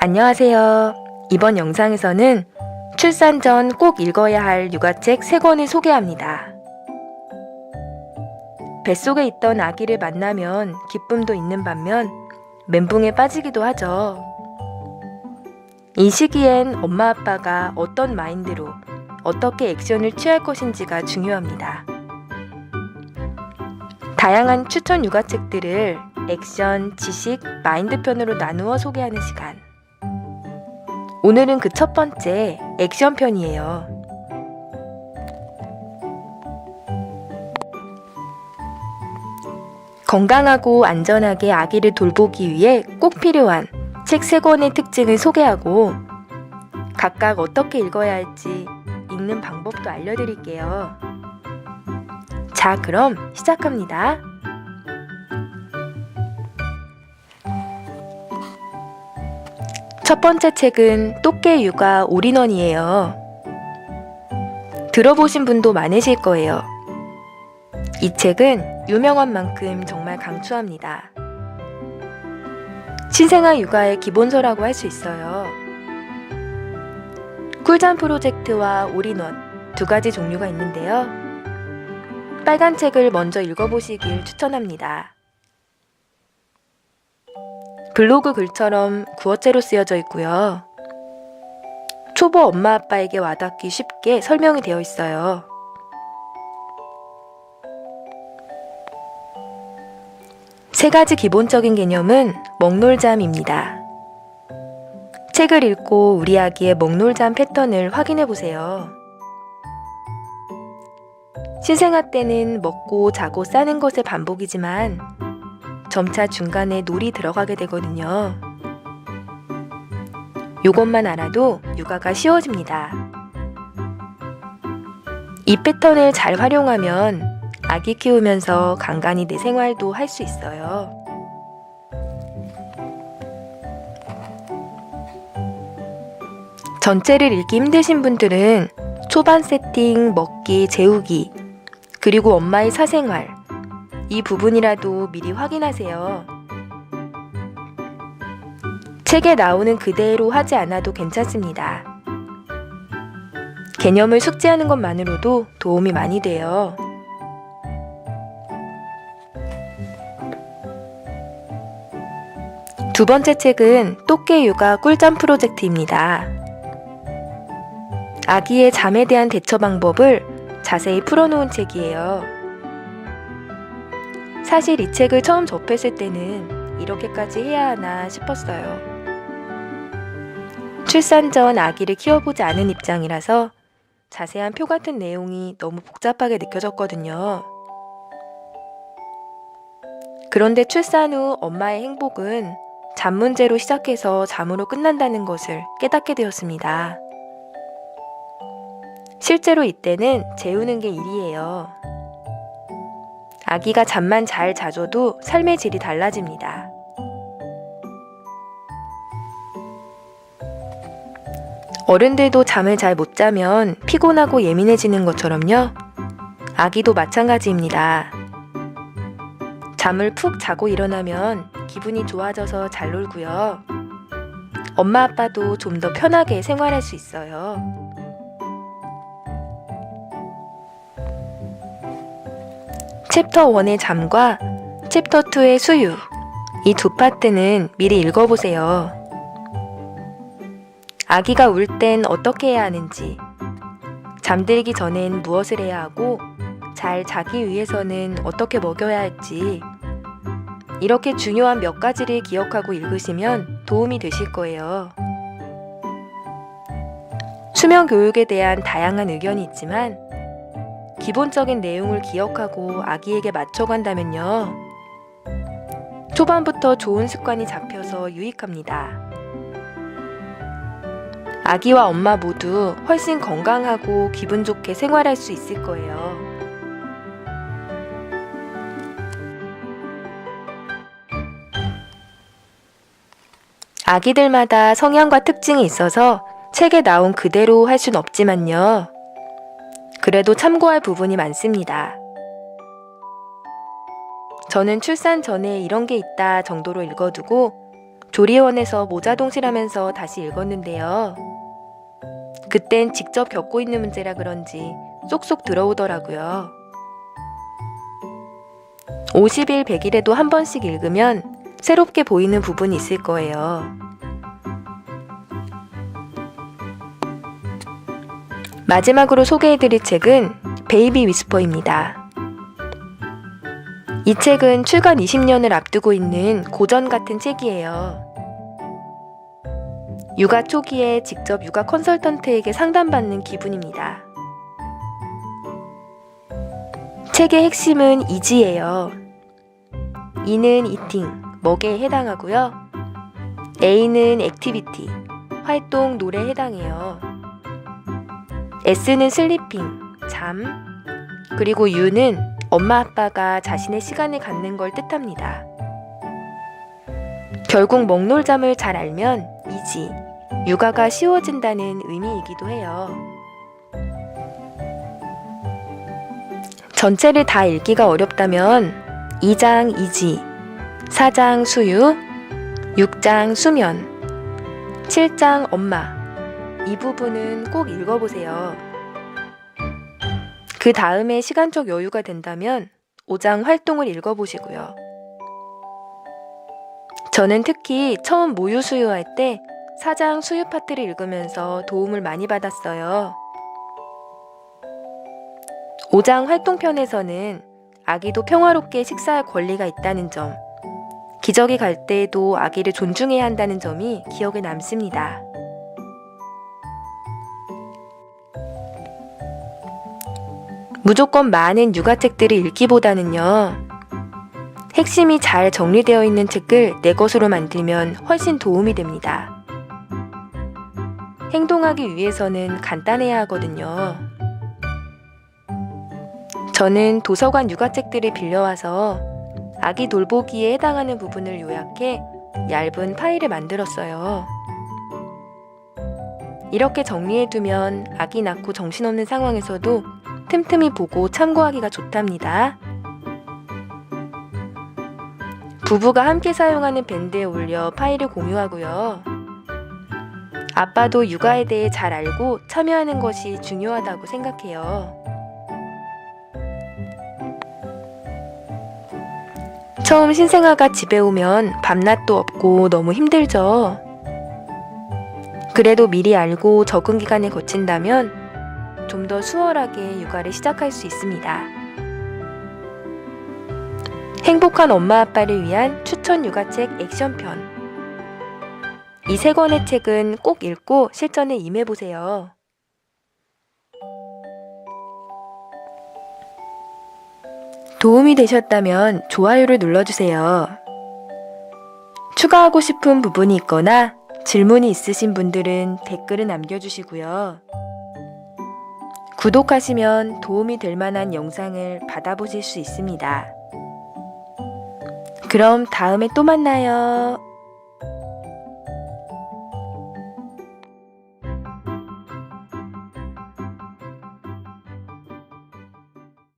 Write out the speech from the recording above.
안녕하세요. 이번 영상에서는 출산 전 꼭 읽어야 할 육아책 3권을 소개합니다. 뱃속에 있던 아기를 만나면 기쁨도 있는 반면 멘붕에 빠지기도 하죠. 이 시기엔 엄마 아빠가 어떤 마인드로 어떻게 액션을 취할 것인지가 중요합니다. 다양한 추천 육아책들을 액션, 지식, 마인드 편으로 나누어 소개하는 시간. 오늘은 그 첫 번째 액션 편이에요. 건강하고 안전하게 아기를 돌보기 위해 꼭 필요한 책세 권의 특징을 소개하고 각각 어떻게 읽어야 할지 읽는 방법도 알려드릴게요. 자, 그럼 시작합니다. 첫 번째 책은 똑개 육아 올인원이에요. 들어보신 분도 많으실 거예요. 이 책은 유명한 만큼 정말 강추합니다. 신생아 육아의 기본서라고 할 수 있어요. 꿀잠 프로젝트와 올인원 두 가지 종류가 있는데요. 빨간 책을 먼저 읽어보시길 추천합니다. 블로그 글처럼 구어체로 쓰여져 있고요. 초보 엄마 아빠에게 와닿기 쉽게 설명이 되어 있어요. 세 가지 기본적인 개념은 먹놀잠입니다. 책을 읽고 우리 아기의 먹놀잠 패턴을 확인해 보세요. 신생아 때는 먹고 자고 싸는 것의 반복이지만 점차 중간에 놀이 들어가게 되거든요. 요것만 알아도 육아가 쉬워집니다. 이 패턴을 잘 활용하면 아기 키우면서 간간히 내 생활도 할 수 있어요. 전체를 읽기 힘드신 분들은 초반 세팅, 먹기, 재우기, 그리고 엄마의 사생활, 이 부분이라도 미리 확인하세요. 책에 나오는 그대로 하지 않아도 괜찮습니다. 개념을 숙지하는 것만으로도 도움이 많이 돼요. 두 번째 책은 똑개 육아 꿀잠 프로젝트입니다. 아기의 잠에 대한 대처 방법을 자세히 풀어놓은 책이에요. 사실 이 책을 처음 접했을 때는 이렇게까지 해야 하나 싶었어요. 출산 전 아기를 키워보지 않은 입장이라서 자세한 표 같은 내용이 너무 복잡하게 느껴졌거든요. 그런데 출산 후 엄마의 행복은 잠 문제로 시작해서 잠으로 끝난다는 것을 깨닫게 되었습니다. 실제로 이때는 재우는 게 일이에요. 아기가 잠만 잘 자줘도 삶의 질이 달라집니다. 어른들도 잠을 잘 못 자면 피곤하고 예민해지는 것처럼요. 아기도 마찬가지입니다. 잠을 푹 자고 일어나면 기분이 좋아져서 잘 놀고요. 엄마 아빠도 좀 더 편하게 생활할 수 있어요. 챕터 1의 잠과 챕터 2의 수유. 이 두 파트는 미리 읽어보세요. 아기가 울 땐 어떻게 해야 하는지, 잠들기 전엔 무엇을 해야 하고, 잘 자기 위해서는 어떻게 먹여야 할지, 이렇게 중요한 몇 가지를 기억하고 읽으시면 도움이 되실 거예요. 수면 교육에 대한 다양한 의견이 있지만, 기본적인 내용을 기억하고 아기에게 맞춰간다면요. 초반부터 좋은 습관이 잡혀서 유익합니다. 아기와 엄마 모두 훨씬 건강하고 기분 좋게 생활할 수 있을 거예요. 아기들마다 성향과 특징이 있어서 책에 나온 그대로 할 순 없지만요. 그래도 참고할 부분이 많습니다. 저는 출산 전에 이런 게 있다 정도로 읽어두고 조리원에서 모자동실하면서 다시 읽었는데요. 그땐 직접 겪고 있는 문제라 그런지 쏙쏙 들어오더라고요. 50일, 100일에도 한 번씩 읽으면 새롭게 보이는 부분이 있을 거예요. 마지막으로 소개해드릴 책은 베이비 위스퍼입니다. 이 책은 출간 20년을 앞두고 있는 고전 같은 책이에요. 육아 초기에 직접 육아 컨설턴트에게 상담받는 기분입니다. 책의 핵심은 이지예요. E는 이팅, 먹에 해당하고요. A는 액티비티, 활동, 노래에 해당해요. S는 슬리핑, 잠, 그리고 U는 엄마 아빠가 자신의 시간을 갖는 걸 뜻합니다. 결국 먹놀잠을 잘 알면 이지, 육아가 쉬워진다는 의미이기도 해요. 전체를 다 읽기가 어렵다면 2장 이지, 4장 수유, 6장 수면, 7장 엄마, 이 부분은 꼭 읽어보세요. 그 다음에 시간적 여유가 된다면 5장 활동을 읽어보시고요. 저는 특히 처음 모유 수유할 때 4장 수유 파트를 읽으면서 도움을 많이 받았어요. 5장 활동편에서는 아기도 평화롭게 식사할 권리가 있다는 점, 기저귀 갈 때에도 아기를 존중해야 한다는 점이 기억에 남습니다. 무조건 많은 육아책들을 읽기보다는요, 핵심이 잘 정리되어 있는 책을 내 것으로 만들면 훨씬 도움이 됩니다. 행동하기 위해서는 간단해야 하거든요. 저는 도서관 육아책들을 빌려와서 아기 돌보기에 해당하는 부분을 요약해 얇은 파일을 만들었어요. 이렇게 정리해두면 아기 낳고 정신없는 상황에서도 틈틈이 보고 참고하기가 좋답니다. 부부가 함께 사용하는 밴드에 올려 파일을 공유하고요. 아빠도 육아에 대해 잘 알고 참여하는 것이 중요하다고 생각해요. 처음 신생아가 집에 오면 밤낮도 없고 너무 힘들죠. 그래도 미리 알고 적응 기간을 거친다면 좀 더 수월하게 육아를 시작할 수 있습니다. 행복한 엄마 아빠를 위한 추천 육아책 액션편. 이 세 권의 책은 꼭 읽고 실전에 임해보세요. 도움이 되셨다면 좋아요를 눌러주세요. 추가하고 싶은 부분이 있거나 질문이 있으신 분들은 댓글을 남겨주시고요. 구독하시면 도움이 될 만한 영상을 받아보실 수 있습니다. 그럼 다음에 또 만나요.